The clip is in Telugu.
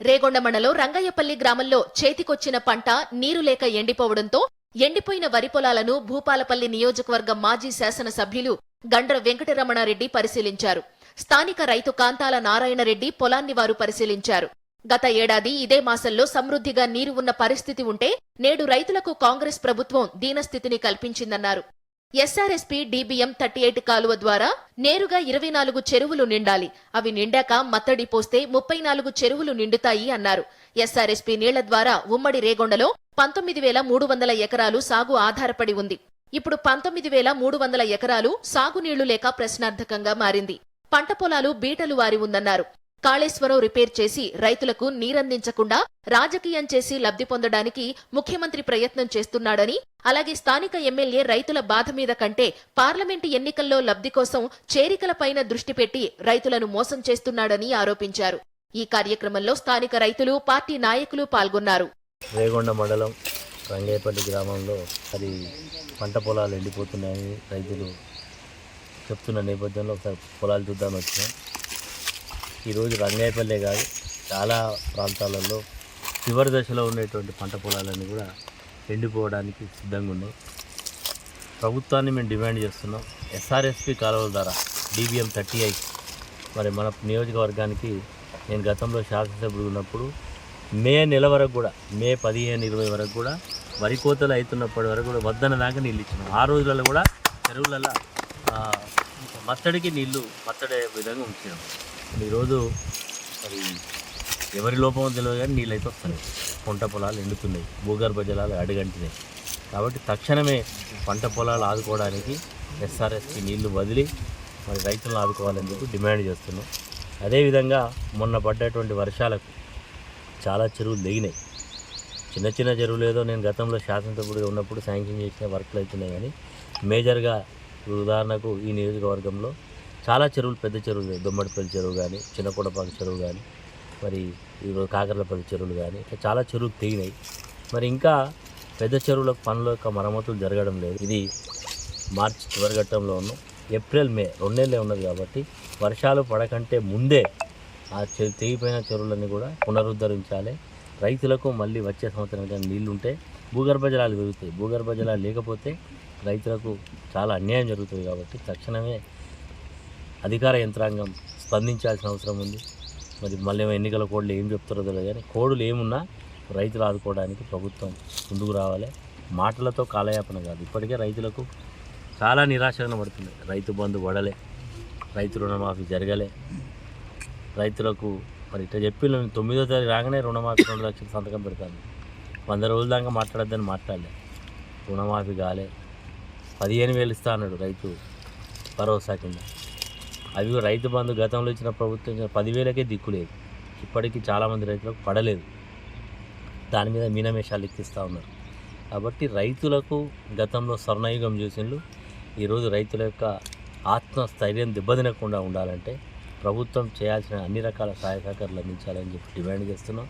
రేగొండ మండలం రంగయ్యపల్లి గ్రామంలో చేతికొచ్చిన పంట నీరు లేక ఎండిపోవడంతో ఎండిపోయిన వరి పొలాలను భూపాలపల్లి నియోజకవర్గం మాజీ శాసనసభ్యులు గండ్ర వెంకటరమణారెడ్డి పరిశీలించారు. స్థానిక రైతు కాంతాల నారాయణరెడ్డి పొలాన్ని వారు పరిశీలించారు. గత ఏడాది ఇదే మాసంలో సమృద్ధిగా నీరు ఉన్న పరిస్థితి ఉంటే నేడు రైతులకు కాంగ్రెస్ ప్రభుత్వం దీనస్థితిని కల్పించిందన్నారు. ఎస్ఆర్ఎస్పీ డీబీఎం థర్టీ ఎయిట్ కాలువ ద్వారా నేరుగా ఇరవై నాలుగు చెరువులు నిండాలి. అవి నిండాక మత్తడి పోస్తే ముప్పై నాలుగు చెరువులు నిండుతాయి అన్నారు. ఎస్ఆర్ఎస్పీ నీళ్ళ ద్వారా ఉమ్మడి రేగొండలో పంతొమ్మిది వేల మూడు వందల ఎకరాలు సాగు ఆధారపడి ఉంది. ఇప్పుడు పంతొమ్మిది వేల మూడు వందల ఎకరాలు సాగునీళ్ళు లేక ప్రశ్నార్థకంగా మారింది. పంట పొలాలు బీటలు వారి ఉందన్నారు. కాళేశ్వరం రిపేర్ చేసి రైతులకు నీరందించకుండా రాజకీయం చేసి లబ్ధి పొందడానికి ముఖ్యమంత్రి ప్రయత్నం చేస్తున్నాడని అలాగే స్థానిక ఎమ్మెల్యే రైతుల బాధ మీద కంటే పార్లమెంటు ఎన్నికల్లో లబ్ధి కోసం చేరికలపైన దృష్టి పెట్టి రైతులను మోసం చేస్తున్నాడని ఆరోపించారు. ఈ కార్యక్రమంలో స్థానిక రైతులు పార్టీ నాయకులు పాల్గొన్నారు. రేగొండ మండలం రంగేపల్లి గ్రామంలో అది పంట పొలాలు ఎండిపోతున్నాయని రైతులు చెప్తున్న నేపథ్యంలో ఒకసారి పొలాలు చూద్దామని వచ్చినాం ఈరోజు రంగాయపల్లె కాదు చాలా ప్రాంతాలలో చివరి దశలో ఉండేటువంటి పంట పొలాలన్నీ కూడా ఎండిపోవడానికి సిద్ధంగా ఉన్నాయి. ప్రభుత్వాన్ని మేము డిమాండ్ చేస్తున్నాం. ఎస్ఆర్ఎస్పి కాలువల ద్వారా డీబీఎం థర్టీ ఎయిట్ మరి మన నియోజకవర్గానికి నేను గతంలో శాసనసభ్యుడు ఉన్నప్పుడు మే నెల వరకు కూడా మే పదిహేను ఇరవై వరకు కూడా వరి కోతలు అవుతున్నప్పటి వరకు కూడా వద్దన దాకా నీళ్ళు ఇచ్చినాం. ఆ రోజులలో కూడా చెరువులలో మత్తడికి నీళ్ళు మత్తడే విధంగా ఉంచినాం. ఈరోజు మరి ఎవరి లోపమో తెలియదు కానీ నీళ్ళైతే వస్తున్నాయి. పంట పొలాలు ఎండుతున్నాయి. భూగర్భ జలాలు అడుగంటున్నాయి కాబట్టి తక్షణమే పంట పొలాలు ఆదుకోవడానికి ఎస్ఆర్ఎస్కి నీళ్ళు వదిలి మరి రైతులను ఆదుకోవాలని చెప్పి డిమాండ్ చేస్తున్నాం. అదేవిధంగా మొన్న పడ్డటువంటి వర్షాలకు చాలా చెరువులు దిగినాయి చిన్న చిన్న చెరువులు ఏదో నేను గతంలో శాసనసభ్యుడిగా ఉన్నప్పుడు శాంక్షన్ చేసిన వర్క్లు అవుతున్నాయి కానీ మేజర్గా ఉదాహరణకు ఈ నియోజకవర్గంలో చాలా చెరువులు పెద్ద చెరువులు దొమ్మడిపల్లి చెరువు కానీ చిన్నకొడపాక చెరువు కానీ మరి ఈరోజు కాకర్లపల్లి చెరువులు కానీ ఇట్లా చాలా చెరువులు తెగినాయి. మరి ఇంకా పెద్ద చెరువులకు పనుల యొక్క మరమ్మతులు జరగడం లేదు. ఇది మార్చి చివరి ఘట్టంలో ఉన్నాం ఏప్రిల్ మే రెండేళ్ళే ఉన్నది కాబట్టి వర్షాలు పడకంటే ముందే ఆ చెరు తెగిపోయిన చెరువులన్నీ కూడా పునరుద్ధరించాలి. రైతులకు మళ్ళీ వచ్చే సంవత్సరం కానీ నీళ్ళు ఉంటే భూగర్భ జలాలు పెరుగుతాయి. భూగర్భ జలాలు లేకపోతే రైతులకు చాలా అన్యాయం జరుగుతుంది కాబట్టి తక్షణమే అధికార యంత్రాంగం స్పందించాల్సిన అవసరం ఉంది. మరి మళ్ళీ ఎన్నికల కోడ్లు ఏం చెప్తారో తెలియదు కానీ కోడులు ఏమున్నా రైతులు ఆదుకోవడానికి ప్రభుత్వం ముందుకు రావాలి. మాటలతో కాలయాపన కాదు. ఇప్పటికే రైతులకు చాలా నిరాశ పడుతుంది రైతు బంధు పడలే. రైతు రుణమాఫీ జరగలే. రైతులకు మరి ఇట్లా చెప్పి తొమ్మిదో తారీఖు రాగానే రుణమాఫీ రెండు లక్షల సంతకం పెడతాను. వంద రోజుల దాకా మాట్లాడద్దని మాట్లాడలే. రుణమాఫీ కాలే. పదిహేను వేలు ఇస్తా అన్నాడు రైతు భరోసా కింద. అవి కూడా రైతు బంధు గతంలో ఇచ్చిన ప్రభుత్వం ఇచ్చిన పదివేలకే దిక్కులేదు ఇప్పటికీ చాలామంది రైతులకు పడలేదు. దాని మీద మీనమేషాలు ఎక్కిస్తూ ఉన్నారు. కాబట్టి రైతులకు గతంలో స్వర్ణయుగం చూసిండ్రు ఈరోజు రైతుల యొక్క ఆత్మస్థైర్యం దెబ్బతినకుండా ఉండాలంటే ప్రభుత్వం చేయాల్సిన అన్ని రకాల సహాయ సహకారాలు అందించాలని చెప్పి డిమాండ్ చేస్తున్నాం.